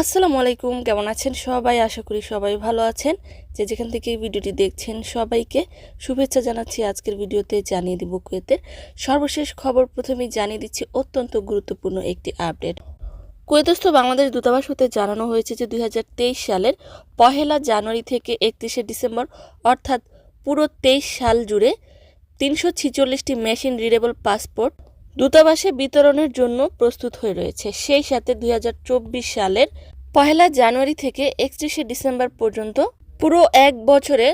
আসসালামু আলাইকুম, কেমন আছেন সবাই? আশা করি সবাই ভালো আছেন। যে যেখান থেকে ভিডিওটি দেখছেন সবাইকে শুভেচ্ছা জানাচ্ছি। আজকের ভিডিওতে জানিয়ে দিব কুয়েতের সর্বশেষ খবর। প্রথমেই জানিয়ে দিচ্ছি অত্যন্ত গুরুত্বপূর্ণ একটি আপডেট। কুয়েতস্থ বাংলাদেশ দূতাবাস হতে জানানো হয়েছে যে দু হাজার তেইশ সালের পহেলা জানুয়ারি থেকে একত্রিশে ডিসেম্বর, অর্থাৎ পুরো তেইশ সাল জুড়ে তিনশো মেশিন রিডেবল পাসপোর্ট দূতাবাসে বিতরণের জন্য প্রস্তুত হয়ে রয়েছে। সেই সাথে দু হাজার চব্বিশ সালের পহেলা জানুয়ারি থেকে একত্রিশে ডিসেম্বর পর্যন্ত পুরো এক বছরে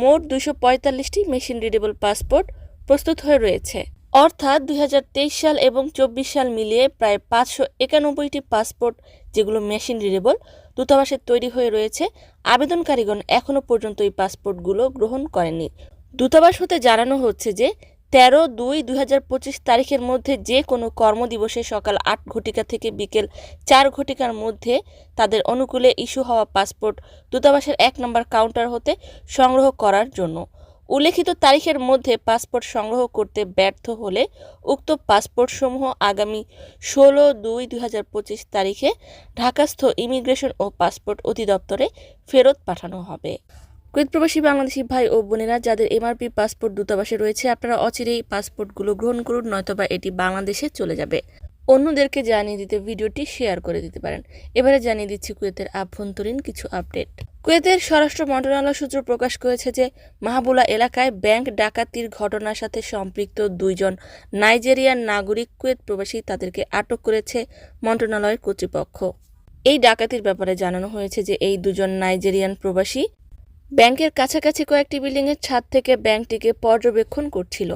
মোট দুশো পঁয়তাল্লিশটি মেশিন রিডেবল পাসপোর্ট প্রস্তুত হয়ে রয়েছে। অর্থাৎ দুই হাজার তেইশ সাল এবং চব্বিশ সাল মিলিয়ে প্রায় পাঁচশো একানব্বইটি পাসপোর্ট, যেগুলো মেশিন রিডেবল দূতাবাসে তৈরি হয়ে রয়েছে, আবেদনকারীগণ এখনও পর্যন্ত এই পাসপোর্টগুলো গ্রহণ করেনি দূতাবাস হতে জানানো হচ্ছে যে তেরো দুই দুই তারিখের মধ্যে যে কোনো কর্মদিবসে সকাল আট ঘটিকা থেকে বিকেল চার ঘটিকার মধ্যে তাদের অনুকূলে ইস্যু হওয়া পাসপোর্ট দূতাবাসের এক নম্বর কাউন্টার হতে সংগ্রহ করার জন্য। উল্লেখিত তারিখের মধ্যে পাসপোর্ট সংগ্রহ করতে ব্যর্থ হলে উক্ত পাসপোর্টসমূহ আগামী ষোলো দুই দুই তারিখে ঢাকাস্থ ইমিগ্রেশন ও পাসপোর্ট অধিদপ্তরে ফেরত পাঠানো হবে। কুয়েত প্রবাসী বাংলাদেশি ভাই ও বোনেরা যাদের এমআরপি পাসপোর্ট দূতাবাসে রয়েছে, আপনারা অচিরেই পাসপোর্টগুলো গ্রহণ করুন, নয়তোবা এটি বাংলাদেশে চলে যাবে। অন্যদেরকে জানিয়ে দিতে ভিডিওটি শেয়ার করে দিতে পারেন। এবারে জানিয়ে দিচ্ছি কুয়েতের আভ্যন্তরীণ কিছু আপডেট। কুয়েতের স্বরাষ্ট্র মন্ত্রণালয় সূত্র প্রকাশ করেছে যে, মাহাবুলা এলাকায় ব্যাংক ডাকাতির ঘটনার সাথে সম্পৃক্ত দুইজন নাইজেরিয়ান নাগরিক কুয়েত প্রবাসী তাদেরকে আটক করেছে মন্ত্রণালয়ের কর্তৃপক্ষ। এই ডাকাতির ব্যাপারে জানানো হয়েছে যে, এই দুজন নাইজেরিয়ান প্রবাসী ব্যাংকের কাছাকাছি কয়েকটি বিল্ডিংয়ের ছাদ থেকে ব্যাংকটিকে পর্যবেক্ষণ করছিল।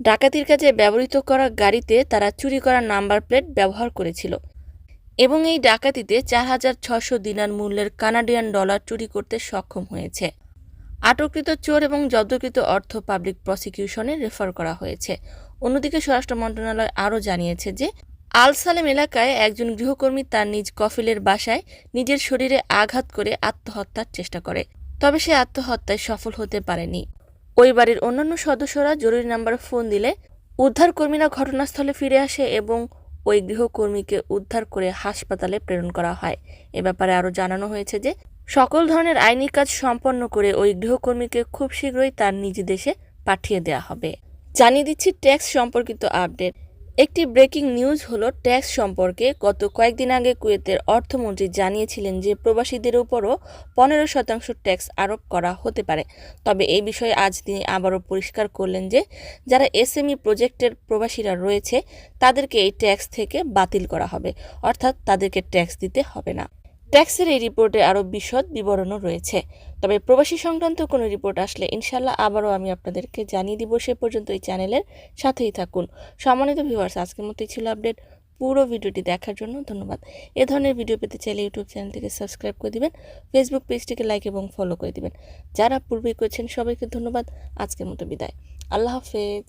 ডাকাতির কাজে ব্যবহৃত করা গাড়িতে তারা চুরি করা নাম্বার প্লেট ব্যবহার করেছিল এবং এই ডাকাতিতে চার হাজার ছশো দিনার মূল্যের কানাডিয়ান ডলার চুরি করতে সক্ষম হয়েছে। আটককৃত চোর এবং জব্দকৃত অর্থ পাবলিক প্রসিকিউশনে রেফার করা হয়েছে। অন্যদিকে স্বরাষ্ট্র মন্ত্রণালয় আরও জানিয়েছে যে, আল সালেম এলাকায় একজন গৃহকর্মী তার নিজ কফিলের বাসায় নিজের শরীরে আঘাত করে আত্মহত্যার চেষ্টা করে। তবে সে আত্মহত্যায় সফল হতে পারেনি। ওই বাড়ির অন্যান্য সদস্যরা জরুরি নাম্বারে ফোন দিলে উদ্ধারকর্মীরা ঘটনাস্থলে ফিরে আসে এবং ওই গৃহকর্মীকে উদ্ধার করে হাসপাতালে প্রেরণ করা হয়। এ ব্যাপারে আরও জানানো হয়েছে যে, সকল ধরনের আইনি কাজ সম্পন্ন করে ওই গৃহকর্মীকে খুব শীঘ্রই তার নিজ দেশে পাঠিয়ে দেওয়া হবে। জানিয়ে দিচ্ছি ট্যাক্স সম্পর্কিত আপডেট। একটি ব্রেকিং নিউজ হলো ট্যাক্স সম্পর্কে। গত কয়েকদিন আগে কুয়েতের অর্থমন্ত্রী জানিয়েছিলেন যে, প্রবাসীদের উপরও পনেরো শতাংশ ট্যাক্স আরোপ করা হতে পারে। তবে এই বিষয়ে আজ তিনি আবারও পরিষ্কার করলেন যে, যারা এসএমই প্রজেক্টের প্রবাসীরা রয়েছে, তাদেরকে এই ট্যাক্স থেকে বাতিল করা হবে। অর্থাৎ তাদেরকে ট্যাক্স দিতে হবে না। ট্যাক্সের এই রিপোর্টে আরও বিশদ বিবরণও রয়েছে। তবে প্রবাসী সংক্রান্ত কোনো রিপোর্ট আসলে ইনশাল্লাহ আবারও আমি আপনাদেরকে জানিয়ে দিব। সে পর্যন্ত এই চ্যানেলের সাথেই থাকুন। সম্মানিত ভিউয়ার্স, আজকের মতোই ছিল আপডেট। পুরো ভিডিওটি দেখার জন্য ধন্যবাদ। এ ধরনের ভিডিও পেতে চাইলে ইউটিউব চ্যানেলটিকে সাবস্ক্রাইব করে দিবেন, ফেসবুক পেজটিকে লাইক এবং ফলো করে দিবেন। যারা পূর্বেই করেছেন, সবাইকে ধন্যবাদ। আজকের মতো বিদায়। আল্লাহ হাফেজ।